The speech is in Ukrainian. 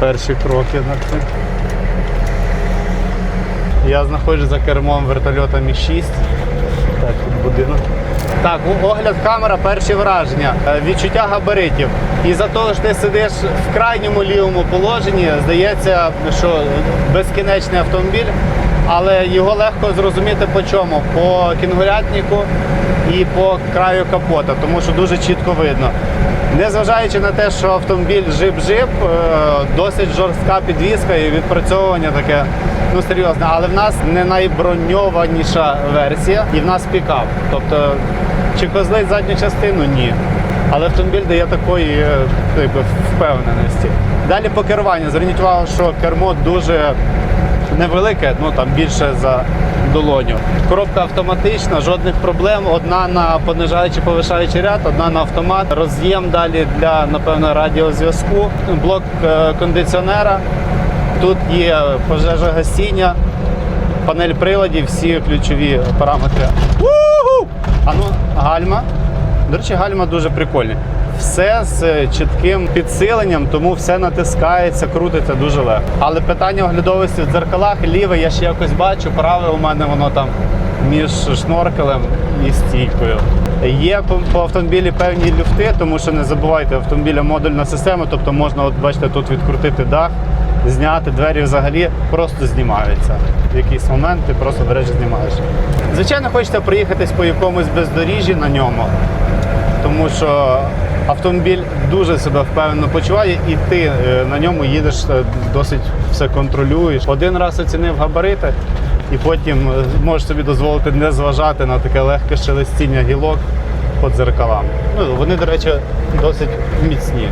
перші кроки на це. Я знаходжусь за кермом вертольота Мі-6. Так, тут будинок. Так, огляд камера, перші враження, Е, відчуття габаритів. І за того, що ти сидиш в крайньому лівому положенні, здається, що безкінечний автомобіль, але його легко зрозуміти по чому? По кінгурятнику і по краю капота, тому що дуже чітко видно. Незважаючи на те, що автомобіль жип-жип, е, досить жорстка підвізка і відпрацьовування таке ну серйозне. Але в нас не найброньованіша версія, і в нас пікап. Тобто, чи козлить задню частину? Ні. Але автомобіль дає такої е, якби, впевненості. Далі по керуванню. Зверніть увагу, що кермо дуже невелике, ну там більше за долоню. Коробка автоматична, жодних проблем. Одна на понижаючий повишаючий ряд, одна на автомат. Роз'єм далі для напевно радіозв'язку, блок е, кондиціонера. Тут є пожежа гасіння, панель приладів, всі ключові параметри. А ну, гальма. До речі, гальма дуже прикольні. Все з чітким підсиленням, тому все натискається, крутиться дуже легко. Але питання оглядовості в дзеркалах ліве я ще якось бачу, праве у мене воно там між шноркелем і стійкою. Є по, автомобілі певні люфти, тому що не забувайте, автомобіля модульна система, тобто можна, от бачите, тут відкрутити дах, зняти двері взагалі просто знімаються. В якийсь момент ти просто береш і знімаєш. Звичайно, хочете проїхатись по якомусь бездоріжжі на ньому, тому що автомобіль дуже себе впевнено почуває, і ти е, на ньому їдеш е, досить все контролюєш. Один раз оцінив габарити, і потім е, можеш собі дозволити не зважати на таке легке шелестіння гілок по дзеркалам. Ну, вони, до речі, досить міцні.